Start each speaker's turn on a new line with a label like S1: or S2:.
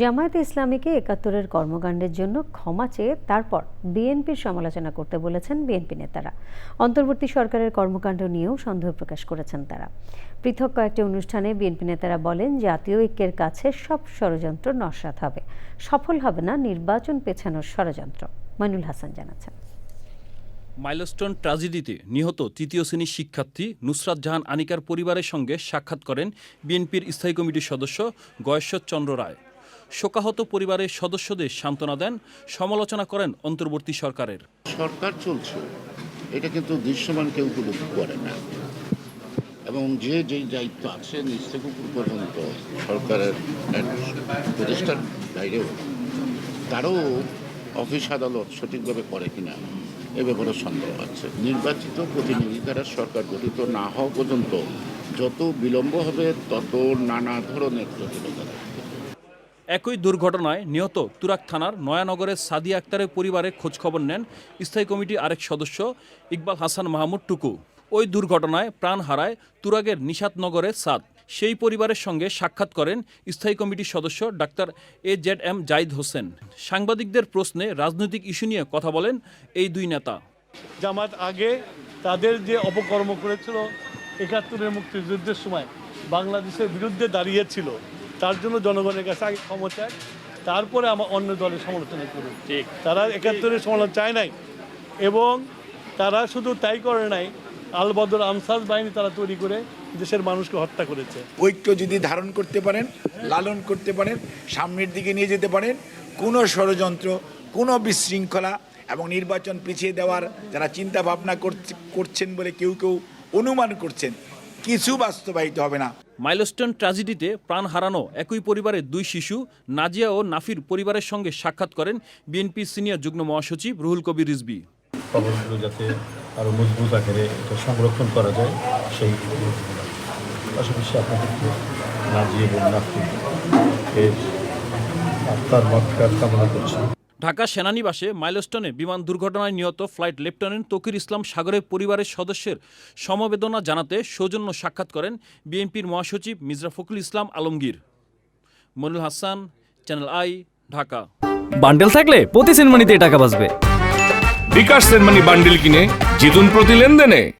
S1: জামায়াতে ইসলামীকে একাত্তরের কর্মকাণ্ডের জন্য ক্ষমা চেয়ে তারপর বিএনপির সমালোচনা করতে বলেছেন বিএনপি নেতারা। অন্তর্বর্তী সরকারের কর্মকাণ্ড নিয়েও সন্দেহ প্রকাশ করেছেন তারা। পৃথক কয়েকটি অনুষ্ঠানে বিএনপি নেতারা বলেন, জাতীয় ঐক্যের কাছে সব ষড়যন্ত্র নস্যাৎ হবে। সফল হবে না নির্বাচন পেছানোর ষড়যন্ত্র, মইনুল হাসান জানাচ্ছেন।
S2: মাইলস্টোন ট্র্যাজেডিতে নিহত তৃতীয় শ্রেণির শিক্ষার্থী নুসরাত জাহান আনিকার পরিবারের সঙ্গে সাক্ষাৎ করেন বিএনপির স্থায়ী কমিটির সদস্য গয়েশ্বর চন্দ্র রায়। শোকাহত পরিবারের সদস্যদের সান্ত্বনা দেন, সমালোচনা করেন অন্তর্বর্তী সরকারের।
S3: সরকার চলছে। এটা কিন্তু দৃশ্যমান কেউ উপলব্ধি করে না। এবং যে যেই দায়িত্ব আছে নিচ থেকে পর্যন্ত সরকারের প্রতিষ্ঠার বাইরেও, তারও অফিস আদালত সঠিকভাবে করে কিনা, এ ব্যাপারে সন্দেহ আছে। নির্বাচিত প্রতিনিধি দ্বারা সরকার গঠিত না হওয়া পর্যন্ত যত বিলম্ব হবে, তত নানা ধরনের জটিলতা থাকবে
S2: একই দুর্ঘটনায় নিহত তুরাক থানার নয়ানগরের সাদি আক্তারের পরিবারের খোঁজখবর নেন স্থায়ী কমিটির আরেক সদস্য ইকবাল হাসান মাহমুদ টুকু। ওই দুর্ঘটনায় প্রাণ হারায় তুরাগের নিষাদনগরের সাদ। সেই পরিবারের সঙ্গে সাক্ষাৎ করেন স্থায়ী কমিটির সদস্য doctor A Z M Zaid Hossain. সাংবাদিকদের প্রশ্নে রাজনৈতিক ইস্যু নিয়ে কথা বলেন এই দুই নেতা।
S4: জামাত আগে তাদের যে অপকর্ম করেছিল, একাত্তরের মুক্তিযুদ্ধের সময় বাংলাদেশের বিরুদ্ধে দাঁড়িয়েছিল। তার জন্য জনগণের কাছে আগে ক্ষমা চায় তারপরে আমার অন্য দলের সমালোচনা করবে ঠিক। তারা একাত্তরের সমালোচনা চায় নাই এবং তারা শুধু তাই করে নাই আলবদর আমসাজ বাহিনী তারা তৈরি করে দেশের মানুষকে হত্যা করেছে।
S5: ঐক্য যদি ধারণ করতে পারেন লালন করতে পারেন সামনের দিকে নিয়ে যেতে পারেন কোনো ষড়যন্ত্র কোনো বিশৃঙ্খলা এবং নির্বাচন পিছিয়ে দেওয়ার যারা চিন্তা ভাবনা করছে- করছেন বলে কেউ কেউ অনুমান করছেন কিছু বাস্তবায়িত হবে না।
S2: মাইলস্টোন ট্র্যাজেডিতে প্রাণ হারানো একই পরিবারের দুই শিশু, নাজিয়া ও নাফির পরিবারের সঙ্গে সাক্ষাৎ করেন বিএনপি সিনিয়র যুগ্ম মহাসচিব রুহুল কবির রিজবি
S6: খবরগুলো যাতে আরও মজবুত আকারে সংরক্ষণ করা যায়, সেই পাশাপাশি আপনাদেরকে নাজিয়ে এবং নাফি এর আত্মার মক্কার কামনা করছি।
S2: ঢাকা সেনানিবাসে মাইলস্টোনে বিমান দুর্ঘটনায় নিহত ফ্লাইট লেফটেন্যান্ট তকির ইসলাম সাগরের পরিবারের সদস্যের সমবেদনা জানাতে সৌজন্য সাক্ষাৎ করেন বিএনপির মহাসচিব Mirza Fakhrul Islam Alamgir. Monul Hasan channel I Dhaka.
S7: Bundle থাকলে প্রতি সেনমানিতে টাকা বাঁচবে।
S8: বিকাশ সেনমানি বান্ডিল কিনে জিতুন প্রতি লেনদেনে।